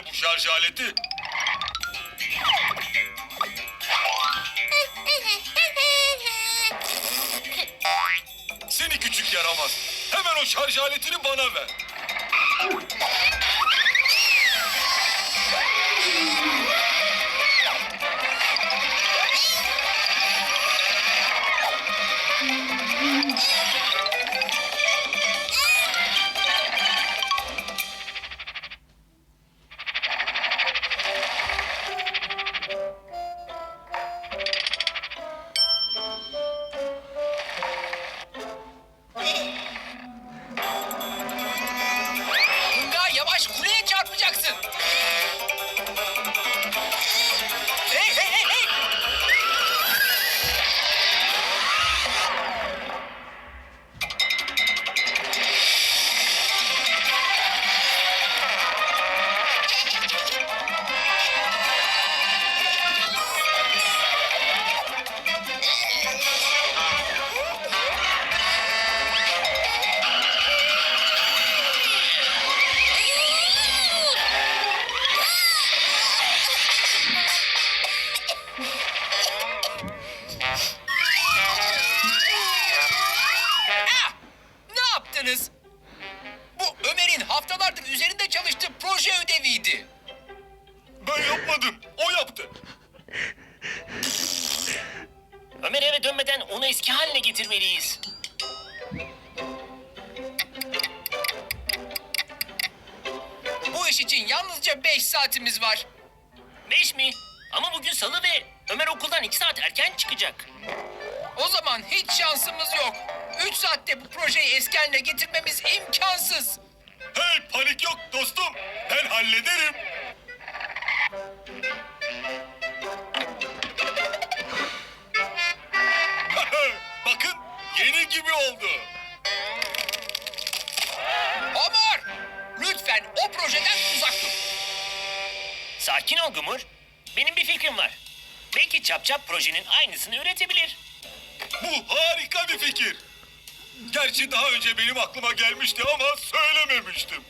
Nerede bu şarj aleti? Seni küçük yaramaz. Hemen o şarj aletini bana ver. Üzerinde çalıştığı proje ödeviydi. Ben yapmadım. O yaptı. Ömer eve dönmeden onu eski haline getirmeliyiz. Bu iş için yalnızca beş saatimiz var. Beş mi? Ama bugün salı ve Ömer okuldan iki saat erken çıkacak. O zaman hiç şansımız yok. Üç saatte bu projeyi eski haline getirmemiz imkansız. Yok dostum. Ben hallederim. Bakın yeni gibi oldu. Ömer! Lütfen o projeden uzak dur. Sakin ol Gumur. Benim bir fikrim var. Belki Çapçap projenin aynısını üretebilir. Bu harika bir fikir. Gerçi daha önce benim aklıma gelmişti ama söylememiştim.